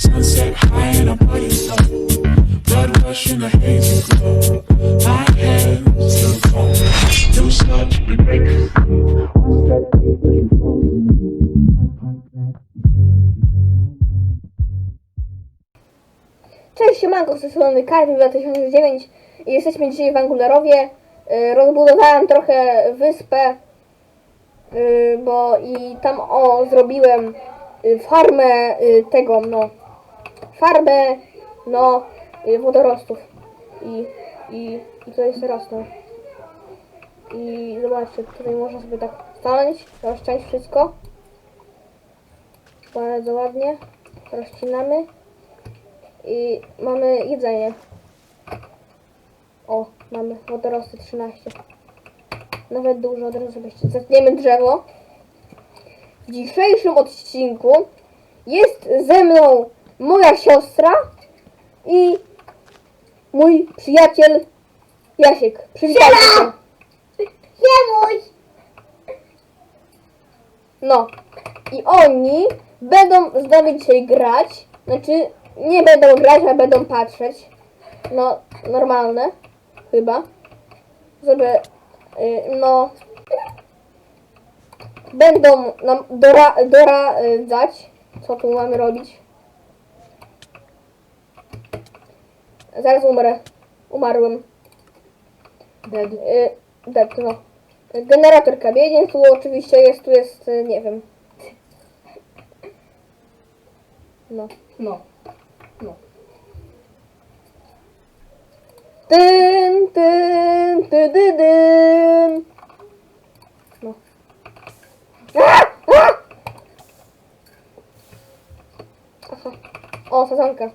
Sunset high. Blood rush in a hazy glow. My hands still cold. We break. Cześć, siemanko, z tej strony Karpin 2009 i jesteśmy dzisiaj w Angularowie. Y, Rozbudowałem trochę wyspę, y, bo i tam o, zrobiłem y, farmę tego, no, farmę, no, y, wodorostów. I, i, i to jest rosną. I zobaczcie, tutaj można sobie tak stanąć, rozciąć wszystko. Bardzo ładnie. Rozcinamy. I mamy jedzenie. O, mamy wodorosty 13. Nawet dużo, od razu sobie zetniemy drzewo. W dzisiejszym odcinku jest ze mną moja siostra i mój przyjaciel Jasiek. Przywitajcie się. Siemuś! No. I oni będą z nami dzisiaj grać. Znaczy, nie będą grać, ale będą patrzeć. No, normalne. Chyba. Żeby, y, no... Będą nam dora, doradzać, co tu mamy robić. Zaraz umrę. Umarłem. Dead. Y, tak, no. Generator kamieni, tu oczywiście jest, tu jest, y, nie wiem. No. No. No. Dyn, dyn, dy, dy. No. A! A! Aha. O, sadzonka.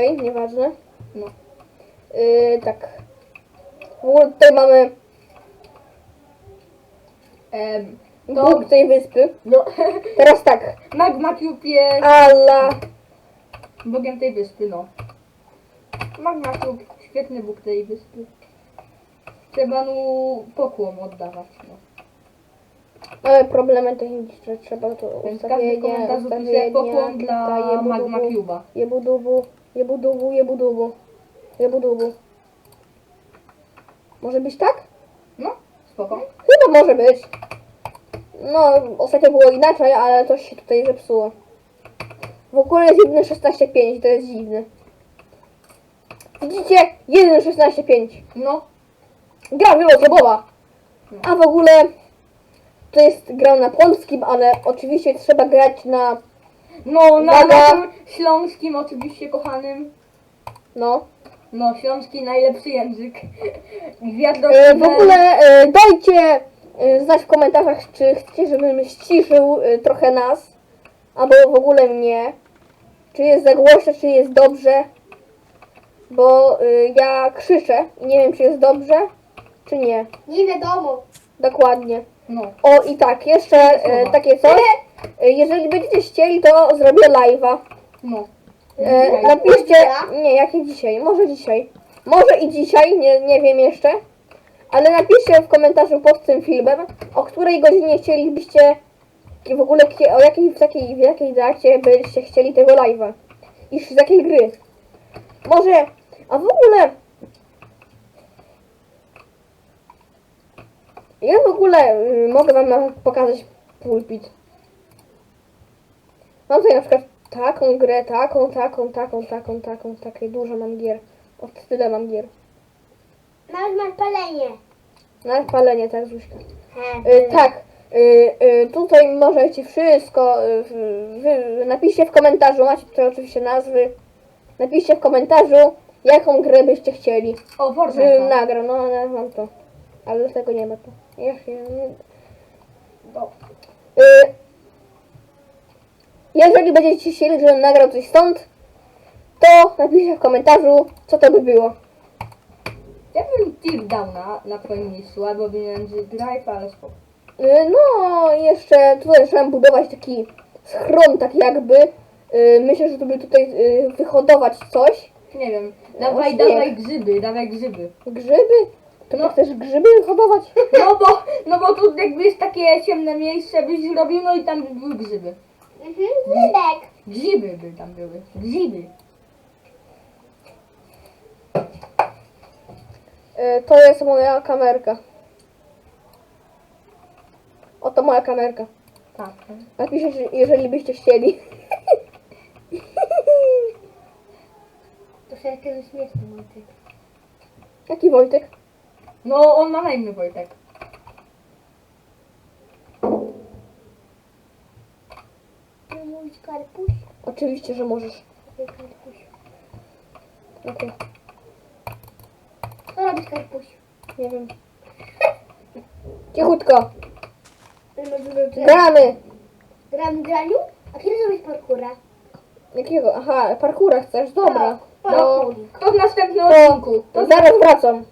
Okej, nieważne. No. Yy, tak. W ogóle tutaj mamy Em, Bóg tej wyspy. no. Teraz tak. Magma Cube jest Allah. bogiem tej wyspy, no. Magma Cube, świetny bóg tej wyspy. Trzeba mu pokłon oddawać, no. Mamy problemy techniczne, trzeba to Więc każdy ustawienie, komentarz ustawienie, pokłon dla Magma Cube'a. jebudubu, jebudubu, jebudubu, jebudubu. Może być tak? No, spoko. Chyba może być. No, ostatnio było inaczej, ale coś się tutaj zepsuło. W ogóle jest 1.16.5, to jest dziwne. Widzicie? 1.16.5. No, Gra wieloosobowa. A w ogóle to jest gra na polskim, ale oczywiście trzeba grać na no na Uwaga. naszym śląskim oczywiście kochanym. no. No, śląski najlepszy język. Gwiazdo E, w ogóle e, dajcie e, znać w komentarzach, czy chcecie, żebym ściszył e, trochę nas, albo w ogóle mnie. Czy jest za głośno, czy jest dobrze. Bo e, ja krzyczę i nie wiem, czy jest dobrze, czy nie. Nie wiadomo. Dokładnie. No. O i tak, jeszcze e, takie coś. E, jeżeli będziecie chcieli, to zrobię live'a. No. E, napiszcie, nie, jakie dzisiaj, może dzisiaj. Może i dzisiaj, nie, nie wiem jeszcze. Ale napiszcie w komentarzu pod tym filmem, o której godzinie chcielibyście, i w ogóle o jakiej, w, takiej, w jakiej dacie byście chcieli tego live'a. I z jakiej gry. Może, a w ogóle... Ja w ogóle y, mogę wam pokazać pulpit. Mam tutaj na przykład taką grę, taką, taką, taką, taką, taką, takie dużo mam gier. O tyle mam gier. Nawet mam palenie. Na palenie, tak, Zuśka. Y, tak, y, y, tutaj możecie wszystko, y, wy, napiszcie w komentarzu, macie tutaj oczywiście nazwy. Napiszcie w komentarzu, jaką grę byście chcieli, O, żebym Fortnite. nagrał. No, ale mam to. Ale tego nie ma to. Ja się... No. Y, jeżeli będziecie chcieli, żebym nagrał coś stąd, to napiszcie w komentarzu, co to by było. Ja bym tip dał na, na twoim miejscu, albo między drive, ale spoko. Y, No, jeszcze tutaj trzeba budować taki schron, tak jakby, Y, myślę, że żeby tutaj y, wyhodować coś. Nie wiem. Dawaj, śnieg. dawaj grzyby, dawaj grzyby. Grzyby? To no. chcesz grzyby wyhodować? No bo, no bo tu jakby jest takie ciemne miejsce, byś zrobił, no i tam by były grzyby. Mhm, grzybek. Grzyby by tam były. Grzyby. Y, to jest moja kamerka. Oto moja kamerka. Tak. Napiszcie, jeżeli byście chcieli. To się kiedyś śmieszny Wojtek. Jaki Wojtek? No on ma na imię Wojtek. Nie mówić karpuś? Oczywiście, że możesz. Okej. Okej, Co robisz karpuś? nie wiem. Cichutko. Gra. Gramy. Gram graniu? A kiedy zrobisz parkura? Jakiego? Aha, parkura chcesz? Dobra. Tak, No, parkour. To w następnym to, odcinku. to zaraz wracam.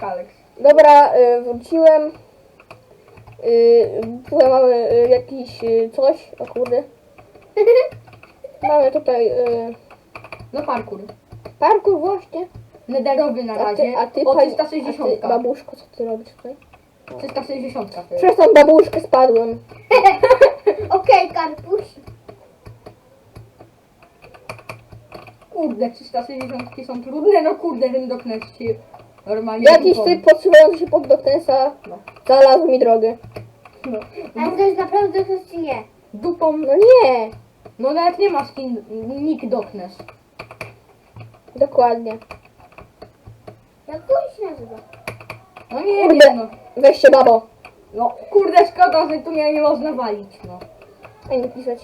Kaleks. Dobra, y, wróciłem. Y, tutaj mamy y, jakiś y, coś. O kurde. Mamy tutaj y, No parkour. parkour właśnie. Nederowy na A razie. ty, a ty, o pani- 360. a ty babuszko, co ty robisz tutaj? 360 to jest. Przez tą babuszkę spadłem. Okej, karpuś. Kurde, 360 są trudne, no kurde, ten się normalnie Jakiś dupą. typ podsuwający się pod Doktensa No. znalazł mi drogę. No. A to jest naprawdę to czy nie? Dupą, No nie, no nawet nie ma skin Nick Doknes. dokładnie. Jak to się nazywa? No nie Kurde. wiem, no. Weź się babo. No kurde, szkoda, że tu nie, nie można walić, no. A nie pisać.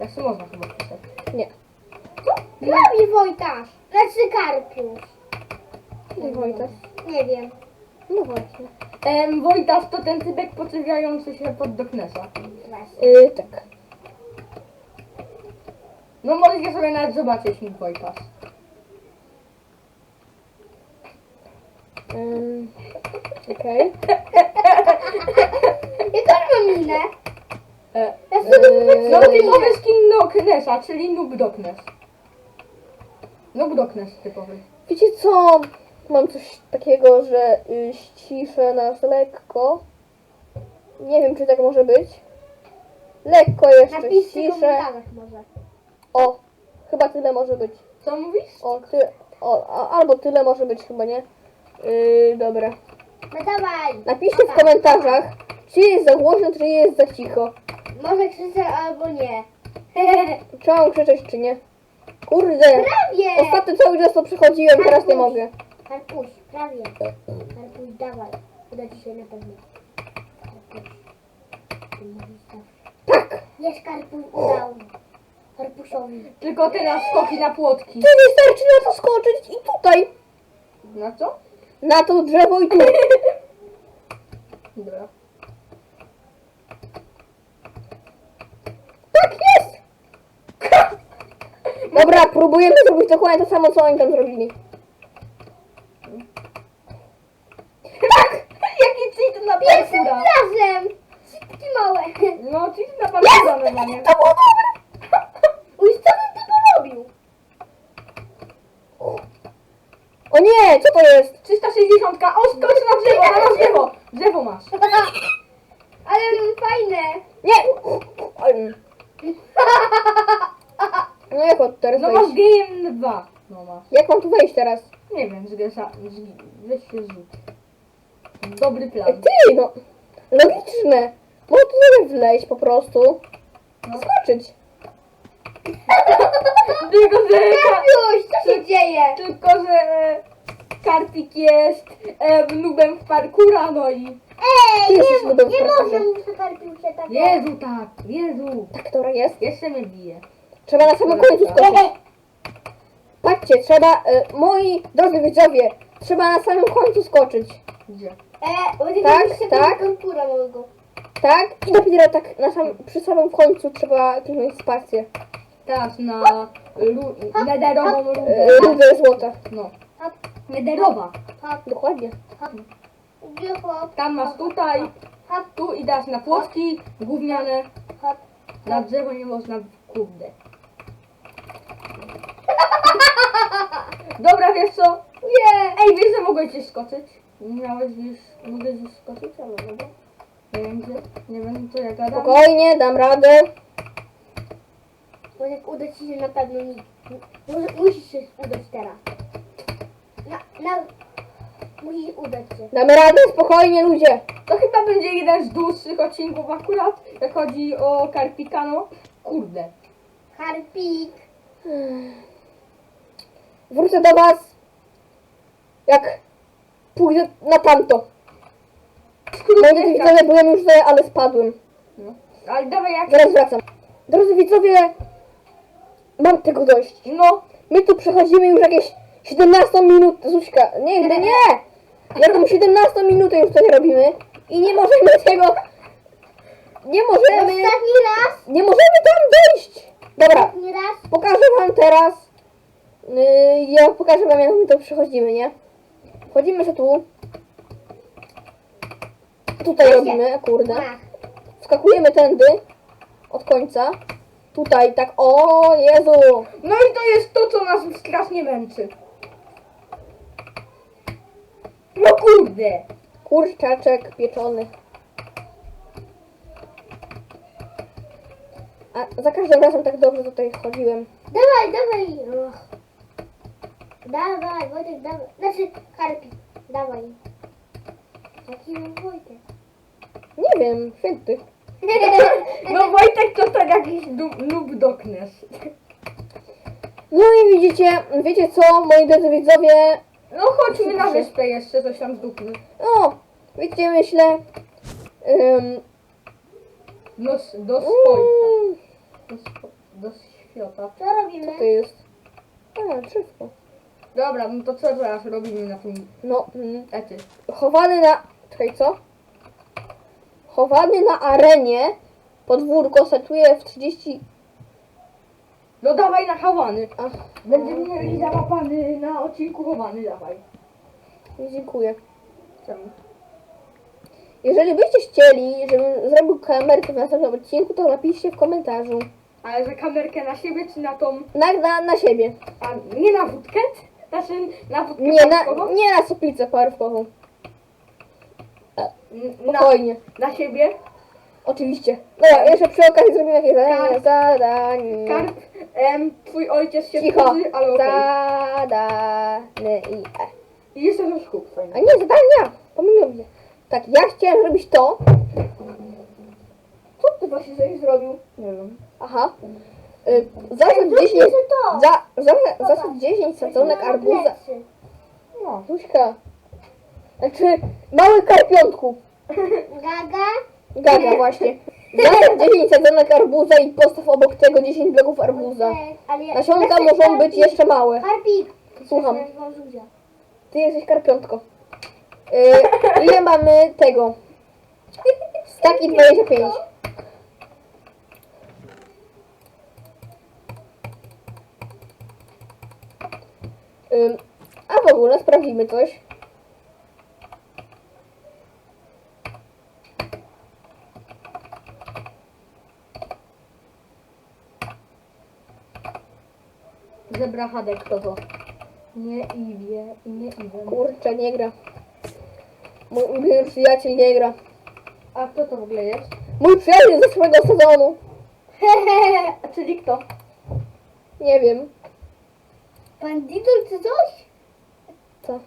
Jak się można chyba pisać. Nie. Prawie Wojtasz. Znaczy karpuś. Nie Wojtas. Nie wiem. No właśnie. Em, Wojtas to ten typek podszywiający się pod Doknesa. Właśnie. Yy, tak. No możecie sobie nawet zobaczyć Nick Wojtas. Ym, Okej. Jak on ma minę? E, Ja sobie Yy, no typowy skin Doknesa, czyli Noob Doknes. Noob Doknes typowy. Wiecie co? Mam coś takiego, że y, ściszę nas lekko. Nie wiem, czy tak może być. Lekko jeszcze Napiszcie w ściszę. komentarzach może. O, chyba tyle może być. Co mówisz? O, ty, o a, albo tyle może być chyba, nie? Yy, dobra. No dawaj. Napiszcie w komentarzach, czy jest za głośno, czy jest za cicho. Może krzyczę albo nie. Mam krzyczeć, czy nie? Kurde. Prawie. Ostatnio cały czas to przechodziłem, teraz nie mogę. Karpuś, prawie. Karpuś, dawaj. Uda ci się na pewno. Mówisz zawsze. Tak! Jest karpuś, udało. Tylko teraz skoki na płotki. Czy wystarczy na to skoczyć i tutaj? Na co? Na to drzewo i tu. Dobra. Tak jest! Dobra, próbujemy zrobić dokładnie to samo, co oni tam zrobili. Tak! Jaki cheat na Pierwszym parkura! razem. Szybki małe. No cheat na normalnie. To było dobre! Uj, co bym ty porobił? O nie, co to jest? 360! O, skocz na drzewo, na drzewo! Drzewo masz. Ale fajne. Nie! Oj. No jak tu teraz No masz wejść? game 2. No masz. Jak mam tu wejść teraz? Nie wiem, zgryza, zg... weź się zrzuć. Dobry plan. Ty, no. Logiczne. Można tu sobie wleźć po prostu. No. Skoczyć. Tylko, że... Ka... Karpuś, co się dzieje? Tylko, że... e, Karpik jest e, nubem w parkura, no i... Ej, Ty jesteś nie, w nie parkurze. można karpiusie tak. Jezu tak, Jezu. Tak, dobra, jest. Jeszcze mnie bije. Trzeba na samym końcu skoczyć. Patrzcie, trzeba, y, moi drodzy widzowie, trzeba na samym końcu skoczyć. Gdzie? E, będzie Tak, tak, tak. tak. kontura małego. Tak? I dopiero tak na sam, przy samym końcu trzeba kliknąć spację. Teraz na lu... nederową Y, rudę. Rudę złota. No. Hop, Nederowa. hop, Dokładnie. hop. Gdzie hop? Tam masz tutaj, Hop, tu i dasz na płotki gówniane. hop. Na drzewo nie można Kurde. Dobra, wiesz co? Nie! Ej, wiesz, że mogłeś gdzieś skoczyć? Miałeś już, mogę gdzieś skoczyć, ale dobra. Nie wiem gdzie, nie wiem co ja gadam. Spokojnie, dam radę. Bo jak uda ci się na pewno nikt. Może musisz się udać teraz. Na, musisz udać się. Damy radę, spokojnie ludzie. To chyba będzie jeden z dłuższych odcinków akurat, jak chodzi o Karpikano. Kurde. Harpik. Wrócę do was, jak pójdę na tamto. Moi drodzy widzowie, byłem już tutaj, ale spadłem. No. Ale dawaj jak... Zaraz wracam. Drodzy widzowie, mam tego dość. No, My tu przechodzimy już jakieś 17 minut, Zuśka, nie, nie, nie! Jaką 17 minutę już coś robimy i nie możemy tego, nie możemy, Ostatni raz. nie możemy tam dojść. Dobra, Ostatni raz. pokażę wam teraz, yy, ja pokażę wam jak my to przechodzimy, nie? Wchodzimy się tu, tutaj robimy, kurde, Mach. skakujemy tędy, od końca, tutaj, tak, o Jezu, no i to jest to, co nas strasznie męczy. No kurde. kurczaczek pieczony. A za każdym razem tak dobrze tutaj chodziłem. Dawaj, dawaj. Och. Dawaj, Wojtek, dawaj. Znaczy, Harpik, dawaj. Jaki mam Wojtek? Nie wiem, święty. No Wojtek to tak jakiś noob doknes. No i widzicie, wiecie co, moi drodzy widzowie, No chodźmy na wyspę jeszcze, coś tam zdupmy. no, wiecie, myślę, um, Do, do mm, Do, swo- do świata. Co robimy? co to jest? A, drzewko. Dobra, no to co teraz robimy na tym No, mm, ety? chowany na, czekaj, co? Chowany na arenie, podwórko setuje w 30, No dawaj na chowany. ach, Będziemy mieli załapany na odcinku chowany, dawaj. dziękuję. Czemu? Jeżeli byście chcieli, żebym zrobił kamerkę w następnym odcinku, to napiszcie w komentarzu. Ale że kamerkę na siebie czy na tą... Na, na, na siebie. A nie na wódkę? Znaczy na wódkę Nie na, parkową? nie na suplicę parkową. N- Na, Spokojnie. na siebie? Oczywiście. Dobra, jeszcze przy okazji zrobimy jakieś zadanie. Karp. Zadanie. Karp, em, twój ojciec się Cicho. wkurzy, ale okej. Zadane i e. I jeszcze coś kup. A nie, zadania! Pomyliłem się. Tak, ja chciałem zrobić to. Co ty właśnie coś zrobił? Nie wiem. Aha. Y, zasad 10, Zróbmy to. za, za, zasad 10 sadzonek arbuza. No. Zuśka. Znaczy, mały karpiątku. Gaga. Gaga właśnie. Zasad 10 sadzonek arbuza i postaw obok tego 10 bloków arbuza. Wojtek, Ale ja- Nasionka Znaczy, muszą być jeszcze małe. Harpik. Słucham. Nazywam Zuzia. Ty jesteś karpiątko. Yy, ile mamy tego? Staki 25. Ym, a w ogóle sprawdzimy coś. Zebra Hadek to to. Nie Iwie i nie Iwen. Kurczę, nie gra. Mój ulubiony przyjaciel nie gra. A kto to w ogóle jest? Mój przyjaciel ze zeszłego sezonu. A czyli kto? Nie wiem. Pan Didol czy coś? Co?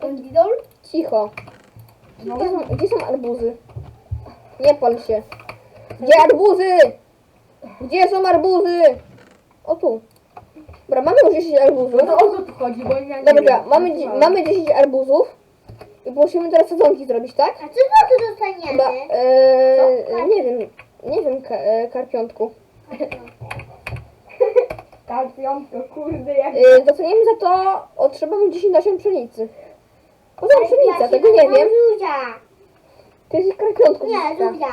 Pan Didol? Cicho. No. Gdzie są, gdzie są arbuzy? Nie pal się. Gdzie arbuzy? Gdzie są arbuzy? O tu. Dobra, mamy już 10 arbuzów. No to o co tu chodzi, bo ja nie Dobra, wiem. mamy, dzie- mamy 10 arbuzów. I musimy teraz sadzonki zrobić, tak? A co za to dostaniemy? Dobra, e, Co? nie wiem, nie wiem, ka, e, karpiątku. Karpiątko, kurde, jak... E, dostaniemy za to, otrzymamy 10 nasion pszenicy. Po co pszenica? Tego nie wiem. Zuzia. Ty jesteś karpiątku. Nie, Zuzka. Zuzia.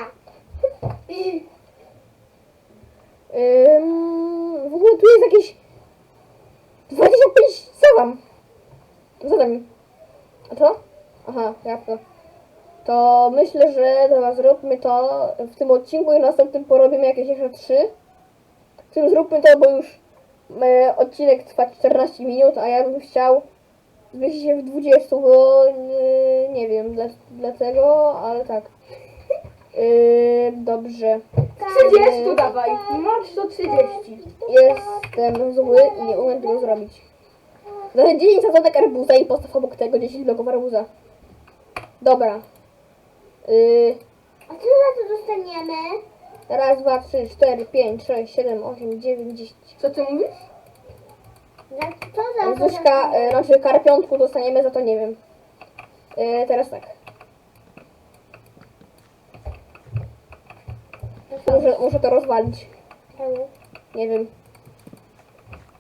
Ym, w ogóle tu jest jakieś 25 zadam. Zadań. A to? Aha, jabłko. To myślę, że dobra, zróbmy to w tym odcinku i następnym porobimy jakieś jeszcze trzy. W tym zróbmy to, bo już e, odcinek trwa 14 minut, a ja bym chciał zmieścić się w 20, bo e, nie wiem dla, dlaczego, ale tak. E, dobrze. 30 dawaj. Masz to 30. Jestem zły i nie umiem tego zrobić. Za 10 sadzonek arbuza i postaw obok tego 10 bloków arbuza. Dobra. Yy, A co za to dostaniemy? raz, dwa, trzy, cztery, pięć, sześć, siedem, osiem, dziewięć, dziesięć. Co ty mówisz? Za co za to Zuśka, dostaniemy? karpiątku dostaniemy, za to nie wiem. Yy, teraz tak. Muszę, muszę to rozwalić. Czemu? Nie wiem.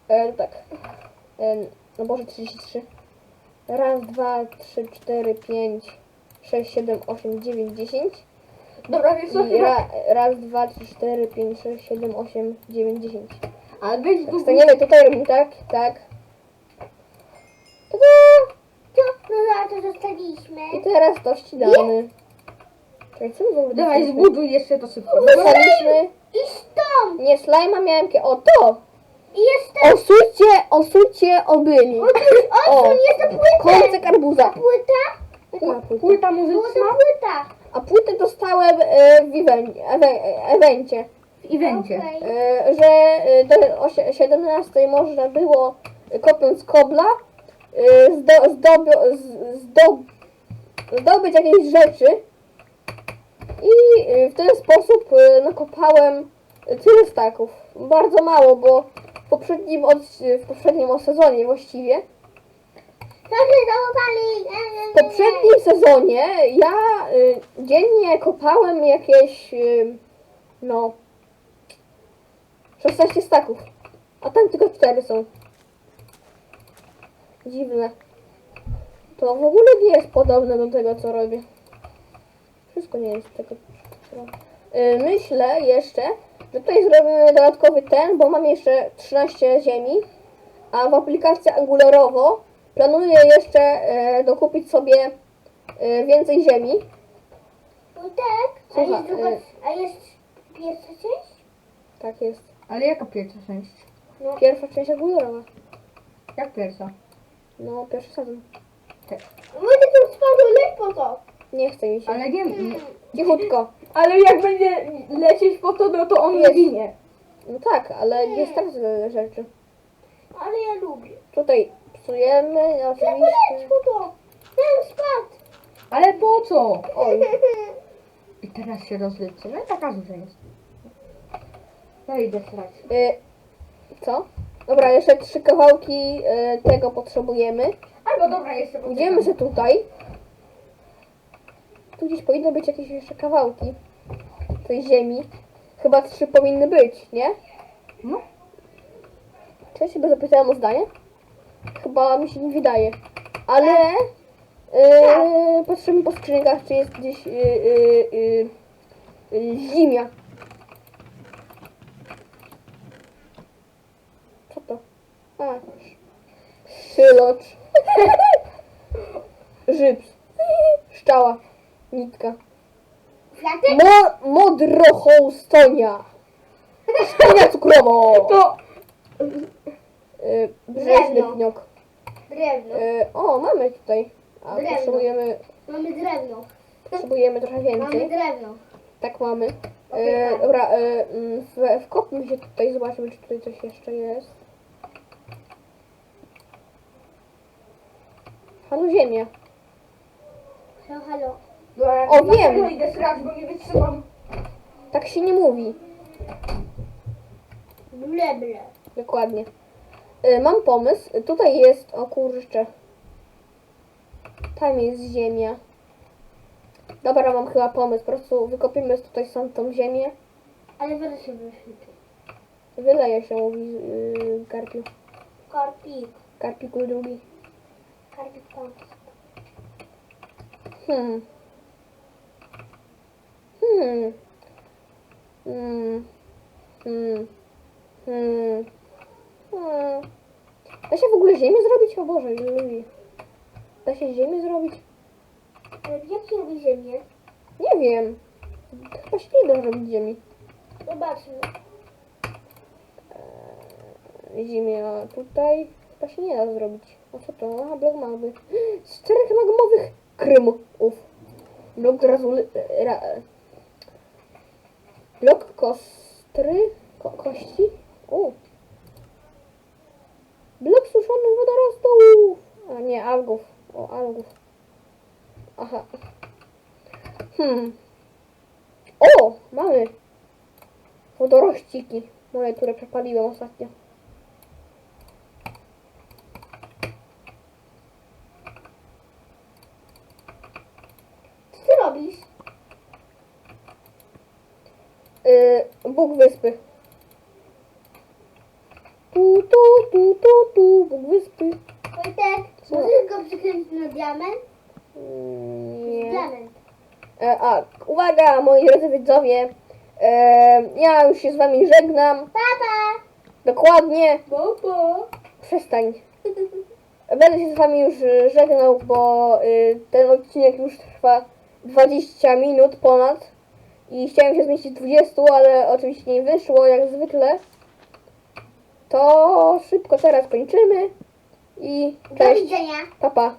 E, tak. E, no Boże, 33. Raz, dwa, trzy, cztery, pięć, sześć, siedem, osiem, dziewięć, dziesięć. Dobra, wiesz co? I ra, raz, dwa, trzy, cztery, pięć, sześć, siedem, osiem, dziewięć, dziesięć. Ale weź tu... Staniemy tutaj, robimy tak, tak. Tada! Co? No za to dostaliśmy. I teraz to ścinamy. Czekaj, co my w ogóle Dawaj, dostaliśmy? zbuduj jeszcze to szybko. Dostaliśmy... I stąd! Nie, slajma miałem... kie- O, to! I jeszcze... Osujcie, osujcie obyli. O, tu jest ta płyta! Kącek arbuza. Płyta? Płyta? Płyta muzyczna? to płyta. A płytę dostałem e, w ewen- ewe- ewencie, W evencie. Okej. e, że e, do osie- 17 można było e, kopiąc kobla e, zdo, zdobio- z- zdo, zdobyć jakieś rzeczy i e, w ten sposób e, nakopałem tyle staków. Bardzo mało, bo poprzednim, od, w poprzednim sezonie właściwie. W poprzednim sezonie ja y, dziennie kopałem jakieś y, no 16 staków, a tam tylko 4 są. Dziwne. To w ogóle nie jest podobne do tego, co robię. Wszystko nie jest tego, co robię. Y, myślę jeszcze, tutaj zrobimy dodatkowy ten, bo mam jeszcze 13 ziemi, a w aplikacji Angularowo planuję jeszcze e, dokupić sobie e, więcej ziemi. Płytek? A Słuchaj, jest druga... y- A jest pierwsza część? Tak jest. Ale jaka pierwsza część? Pierwsza część Angularowa. Jak pierwsza? No, pierwszy sezon. Będę tu spadł lekko to. Nie chce mi się. Ale nie... Cichutko. Ale jak będzie lecieć po to, no to on Jest. ginie. No tak, ale nie stracę tyle rzeczy. Ale ja lubię. Tutaj psujemy, oczywiście. po to. Ten spadł. Ale po co? Oj, I teraz się rozliczy. No i taka duża jest. Ja idę srać. y, co? Dobra, jeszcze trzy kawałki y, tego potrzebujemy. Albo dobra, jeszcze poczekam. Idziemy się tutaj. Tu gdzieś powinny być jakieś jeszcze kawałki tej ziemi. Chyba trzy powinny być, nie? No. Czy ja się zapytałem o zdanie? Chyba mi się nie wydaje. Ale yy, patrzymy po skrzynkach, czy jest gdzieś yy, yy, yy, yy, zimia. Co to? A, szylocz. Żyps. Szczała. Nitka. Mo modrochołstonia. Stonia cukrowo. To... Yy, Brzeźny Drewno. pniok. Drewno. Yy, o, mamy tutaj. A Drewno. potrzebujemy, Mamy drewno. potrzebujemy trochę Mamy więcej. drewno. Tak mamy. Okej, tak. dobra, yy, mm, w, wkopmy się tutaj, zobaczymy, czy tutaj coś jeszcze jest. Halo ziemia. Halo, halo. O, na wiem. idę srać, bo nie wytrzymam. Tak się nie mówi. Ble, ble. Dokładnie. Y, mam pomysł. Tutaj jest, o kurczę. Tam jest ziemia. Dobra, mam chyba pomysł. Po prostu wykopimy tutaj stąd tą ziemię. Ale zaraz się wyświetli. Wyleje się, mówi yy, Karpiu. Karpik. Karpiku drugi. Karpik tam. Hmm. Hmm. Hmm. Hmm. Hmm. Hmm. Da się w ogóle ziemię zrobić? O Boże, lubi. Da się ziemię zrobić? Ale jak się robi ziemię? Nie wiem. Chyba się nie da zrobić ziemi. Zobaczmy. Zimie, a tutaj chyba się nie da zrobić. A co to? Aha, blok magmy. Z czterech magmowych krymów. Blok razul... Ra, blok kostry? Ko, kości? U. Blok suszonych wodorostów. A nie, algów. O, algów. Aha. Hmm. O, mamy. Wodorościki. Moje, które przepaliłem ostatnio. Co ty robisz? Yy, Bóg wyspy. Tu, tu, tu, tu, tu, Bóg wyspy. Wojtek, Co? możesz go przykręcić na diament? Nie. Diament. E, a, uwaga, moi drodzy widzowie. E, ja już się z wami żegnam. Papa! Dokładnie. Bobo! Przestań. Będę się z wami już e, żegnał, bo y, ten odcinek już trwa 20 minut ponad. I chciałem się zmieścić w 20, ale oczywiście nie wyszło, jak zwykle. To szybko teraz kończymy. I Do cześć. widzenia! Pa, pa.